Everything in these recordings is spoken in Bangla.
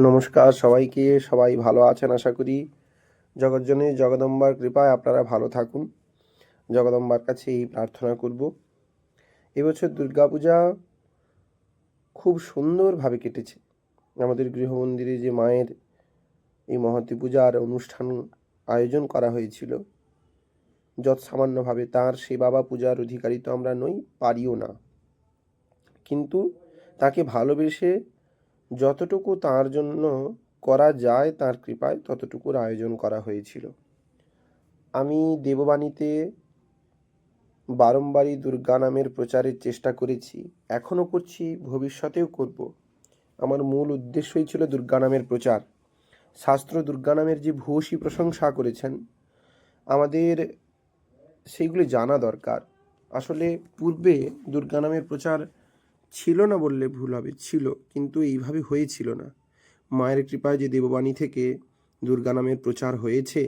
নমস্কার সবাইকে, সবাই ভালো আছেন আশা করি। জগৎজনী জগদম্বার কৃপায় আপনারা ভালো থাকুন। জগদম্বার কাছে এই প্রার্থনা করব। এবছর দুর্গাপূজা খুব সুন্দরভাবে কেটেছে। আমাদের গৃহমন্দিরে যে মায়ের এই মহতী পূজার অনুষ্ঠান আয়োজন করা হয়েছিল যৎ সামান্যভাবে তার সে বাবা পূজার অধিকারী তো আমরা নই, পারিও না। কিন্তু তাকে ভালোবেসে যতটুকু তার জন্য করা যায় তার কৃপায় ততটুকুর আয়োজন করা হয়েছিল। আমি দেববাণীতে বারংবারই দুর্গা নামের প্রচারের চেষ্টা করেছি, এখনও করছি, ভবিষ্যতেও করব। আমার মূল উদ্দেশ্যই ছিল দুর্গা নামের প্রচার। শাস্ত্র দুর্গা নামের যে ভূয়সী প্রশংসা করেছেন, আমাদের সেইগুলি জানা দরকার। আসলে পূর্বে দুর্গা নামের প্রচার ছিল না বললে ভুল হবে, ছিল, কিন্তু এইভাবে হয়েছিল না। মায়ের কৃপায় যে দেববাণী থেকে দুর্গা নামের প্রচার হয়েছে,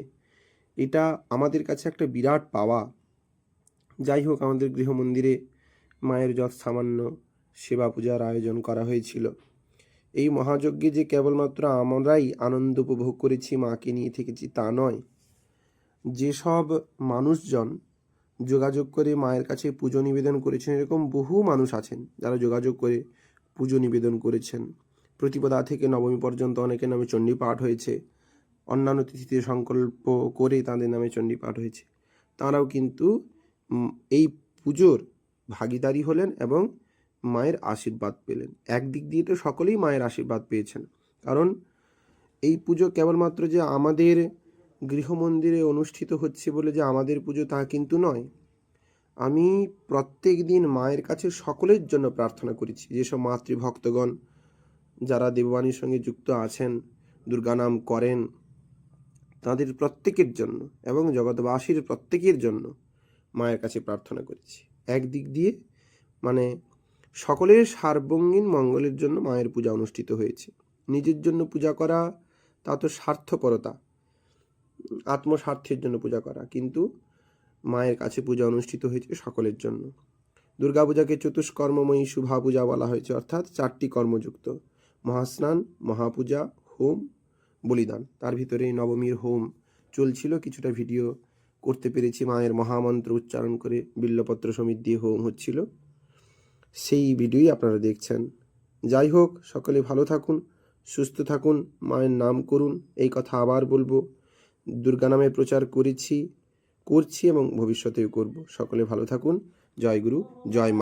এটা আমাদের কাছে একটা বিরাট পাওয়া। যাই হোক, আমাদের গৃহমন্দিরে মায়ের যৎ সামান্য সেবা পূজার আয়োজন করা হয়েছিল। এই মহাযজ্ঞে যে কেবলমাত্র আমরাই আনন্দ উপভোগ করেছি, মাকে নিয়ে থেকেছি তা নয়। যেসব মানুষজন যোগাযোগ করে মায়ের কাছে পুজো নিবেদন করেছেন এরকম বহু মানুষ আছেন যারা যোগাযোগ করে পুজো নিবেদন করেছেন। প্রতিপদা থেকে নবমী পর্যন্ত অনেকের নামে চণ্ডী পাঠ হয়েছে। অন্যান্য তিথিতে সংকল্প করে তাদের নামে চণ্ডী পাঠ হয়েছে। তাঁরাও কিন্তু এই পুজোর ভাগিদারি হলেন এবং মায়ের আশীর্বাদ পেলেন। একদিক দিয়ে তো সকলেই মায়ের আশীর্বাদ পেয়েছেন। কারণ এই পুজো কেবলমাত্র যে আমাদের গৃহমন্দিরে অনুষ্ঠিত হচ্ছে বলে যে আমাদের পুজো তা কিন্তু নয়। আমি প্রত্যেক দিন মায়ের কাছে সকলের জন্য প্রার্থনা করেছি। যেসব মাতৃভক্তগণ যারা দেববাণীর সঙ্গে যুক্ত আছেন, দুর্গা নাম করেন, তাদের প্রত্যেকের জন্য এবং জগৎবাসীর প্রত্যেকের জন্য মায়ের কাছে প্রার্থনা করেছি। একদিক দিয়ে মানে সকলের সার্বঙ্গীন মঙ্গলের জন্য মায়ের পূজা অনুষ্ঠিত হয়েছে। নিজের জন্য পূজা করা তা তো স্বার্থপরতা আত্মস্বার্থের জন্য পূজা করা, কিন্তু মায়ের কাছে পূজা অনুষ্ঠিত হয়েছে সকলের জন্য। দুর্গাপূজাকে চতুষ্কর্মময়ী শুভা পূজা বলা হয়েছে, অর্থাৎ চারটি কর্মযুক্ত। মহাস্নান, মহাপূজা, হোম, বলিদান। তার ভিতরে নবমীর হোম চলছিল, কিছুটা ভিডিও করতে পেরেছি, মায়ের মহামন্ত্র উচ্চারণ করে বিল্লপত্র সমিত দিয়ে হোম হচ্ছিল। সেই ভিডিওই আপনারা দেখছেন। যাই হোক, সকলে ভালো থাকুন, সুস্থ থাকুন, মায়ের নাম করুন, এই কথা আবার বলব। দুর্গা নামের প্রচার করেছি করছি এবং ভবিষ্যতেও করব। সকলে ভালো থাকুন। জয় গুরু জয়